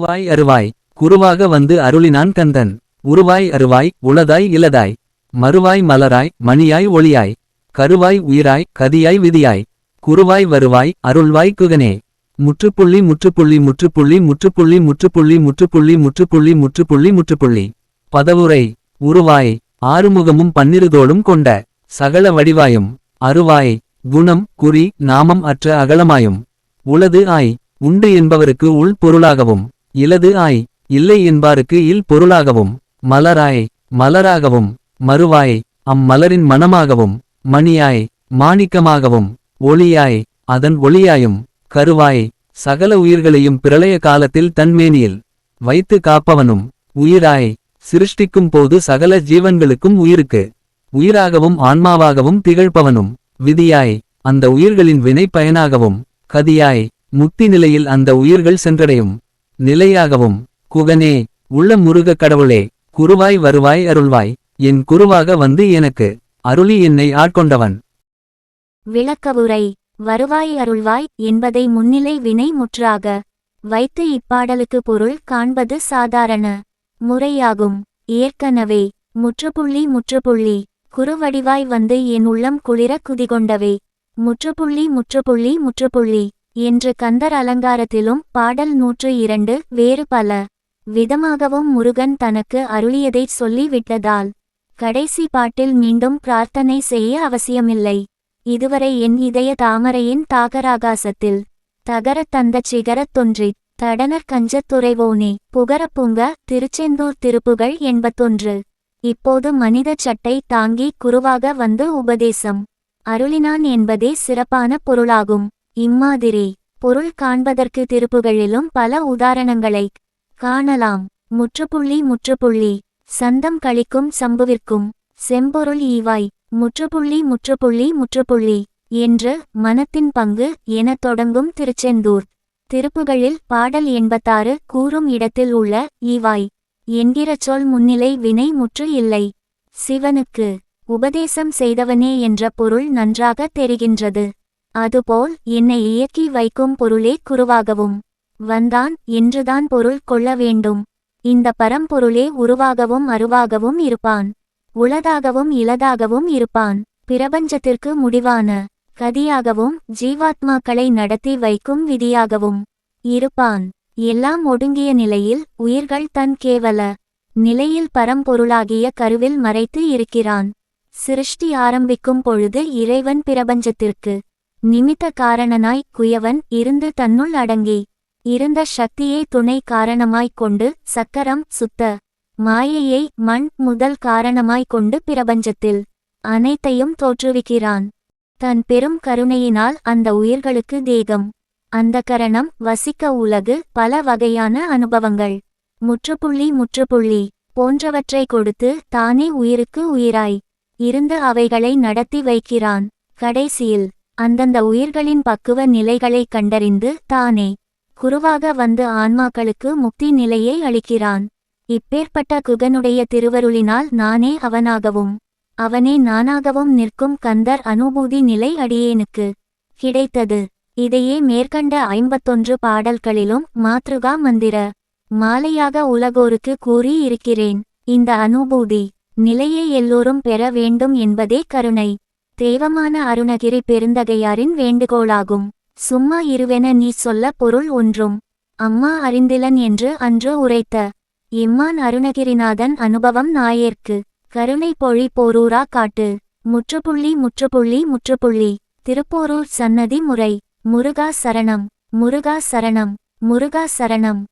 வாய் அருவாய் குருவாக வந்து அருளினான் கந்தன். உருவாய் அருவாய் உளதாய் இலதாய் மறுவாய் மலராய் மணியாய் ஒளியாய். கருவாய் உயிராய் கதியாய் விதியாய். குருவாய் வருவாய் அருள்வாய் குகனே. முற்றுப்புள்ளி முற்றுப்புள்ளி முற்றுப்புள்ளி முற்றுப்புள்ளி முற்றுப்புள்ளி முற்றுப்புள்ளி முற்றுப்புள்ளி முற்றுப்புள்ளி முற்றுப்புள்ளி. பதவுரை உருவாய் ஆறுமுகமும் பன்னிருதோளும் கொண்ட சகல வடிவாயும். அருவாய் குணம் குறி நாமம் அற்ற அகலமாயும். உளது ஆய் உண்டு என்பவருக்கு உள் பொருளாகவும். இலது ஆய் இல்லை என்பாருக்கு இல் பொருளாகவும் மலராய் மலராகவும் மறுவாய் அம்மலரின் மனமாகவும் மணியாய் மாணிக்கமாகவும் ஒளியாய் அதன் ஒளியாயும் கருவாய் சகல உயிர்களையும் பிரளய காலத்தில் தன்மேனியில் வைத்து காப்பவனும் உயிராய் சிருஷ்டிக்கும் போது சகல ஜீவன்களுக்கும் உயிருக்கு உயிராகவும் ஆன்மாவாகவும் திகழ்பவனும் விதியாய் அந்த உயிர்களின் வினை பயனாகவும் கதியாய் முக்தி நிலையில் அந்த உயிர்கள் சென்றடையும். நிலையாகவும் குகனே உள்ள முருக கடவுளே குருவாய் வருவாய் அருள்வாய் என் குருவாக வந்து எனக்கு அருளி என்னை ஆட்கொண்டவன். விளக்கவுரை வருவாய் அருள்வாய் என்பதை முன்னிலை வினை முற்றாக வைத்து இப்பாடலுக்கு பொருள் காண்பது சாதாரண முறையாகும். ஏற்கனவே முற்றுப்புள்ளி முற்றுப்புள்ளி குறுவடிவாய் வந்து என் உள்ளம் குளிர குதிகொண்டவே. முற்றுப்புள்ளி முற்றுப்புள்ளி முற்றுப்புள்ளி என்று கந்தர் அலங்காரத்திலும் பாடல் நூற்று இரண்டு வேறு பல விதமாகவும் முருகன் தனக்கு அருளியதைச் சொல்லி விட்டதால் கடைசி பாட்டில் மீண்டும் பிரார்த்தனை செய்ய அவசியமில்லை. இதுவரை என் இதய தாமரையின் தாகராகாசத்தில் தகரத் தந்த சிகரத் தொன்றித் தடனர் கஞ்சத்துறைவோனே புகரப்புங்க திருச்செந்தூர் திருப்புகள் எண்பத்தொன்று இப்போது மனித சட்டை தாங்கி குருவாக வந்து உபதேசம். அருளினான் என்பதே சிறப்பான பொருளாகும். இம்மாதிரி பொருள் காண்பதற்கு திருப்புகளிலும் பல உதாரணங்களைக் காணலாம். முற்றுப்புள்ளி முற்றுப்புள்ளி. சந்தம் கழிக்கும் சம்புவிற்கும் செம்பொருள் ஈவாய். முற்றுப்புள்ளி முற்றுப்புள்ளி முற்றுப்புள்ளி என்று மனத்தின் பங்கு எனத் தொடங்கும் திருச்செந்தூர். திருப்புகளில் பாடல் எண்பத்தாறு கூறும் இடத்தில் உள்ள ஈவாய். என்கிற சொல் முன்னிலை வினை முற்று இல்லை. சிவனுக்கு உபதேசம் செய்தவனே என்ற பொருள் நன்றாக தெரிகின்றது. அதுபோல் என்னை இயக்கி வைக்கும் பொருளே குருவாகவும் வந்தான் என்றுதான் பொருள் கொள்ள வேண்டும். இந்த பரம்பொருளே உருவாகவும் அருவாகவும் இருப்பான். உளதாகவும் இலதாகவும் இருப்பான். பிரபஞ்சத்திற்கு முடிவான கதியாகவும் ஜீவாத்மாக்களை நடத்தி வைக்கும் விதியாகவும் இருப்பான். எல்லாம் ஒடுங்கிய நிலையில் உயிர்கள் தன் கேவல நிலையில் பரம்பொருளாகிய கருவில் மறைத்து இருக்கிறான். சிருஷ்டி ஆரம்பிக்கும் பொழுது இறைவன் பிரபஞ்சத்திற்கு நிமித்த காரணனாய் குயவன் இருந்து தன்னுள் அடங்கி இருந்த சக்தியை துணை காரணமாய்க் கொண்டு சக்கரம் சுத்த மாயையை மண் முதல் காரணமாய்க் கொண்டு பிரபஞ்சத்தில் அனைத்தையும் தோற்றுவிக்கிறான். தன் பெரும் கருணையினால் அந்த உயிர்களுக்கு தேகம் அந்த கரணம் வசிக்க உலகு பல வகையான அனுபவங்கள். முற்றுப்புள்ளி முற்றுப்புள்ளி போன்றவற்றை கொடுத்து தானே உயிருக்கு உயிராய் இருந்து அவைகளை நடத்தி வைக்கிறான். கடைசியில் அந்தந்த உயிர்களின் பக்குவ நிலைகளைக் கண்டறிந்து தானே குருவாக வந்து ஆன்மாக்களுக்கு முக்தி நிலையை அளிக்கிறான். இப்பேற்பட்ட குகனுடைய திருவருளினால் நானே அவனாகவும் அவனே நானாகவும் நிற்கும் கந்தர் அனுபூதி நிலை அடியேனுக்கு கிடைத்தது. இதையே மேற்கண்ட ஐம்பத்தொன்று பாடல்களிலும் மாத்ருகா மந்திர மாலையாக உலகோருக்கு கூறி இருக்கிறேன். இந்த அனுபூதி நிலையை எல்லோரும் பெற வேண்டும் என்பதே கருணை. தேவமான அருணகிரி பெருந்தகையாரின் வேண்டுகோளாகும். சும்மா இருவென நீ சொல்ல பொருள் ஒன்றும். அம்மா அறிந்திலன் என்று அன்று உரைத்த. இம்மான் அருணகிரிநாதன் அனுபவம் நாயேற்கு. கருணை பொழி போரூரா காட்டு. முற்றுப்புள்ளி முற்றுப்புள்ளி முற்றுப்புள்ளி. திருப்போரூர் சன்னதி முறை. முருகா சரணம். முருகா சரணம். முருகா சரணம்.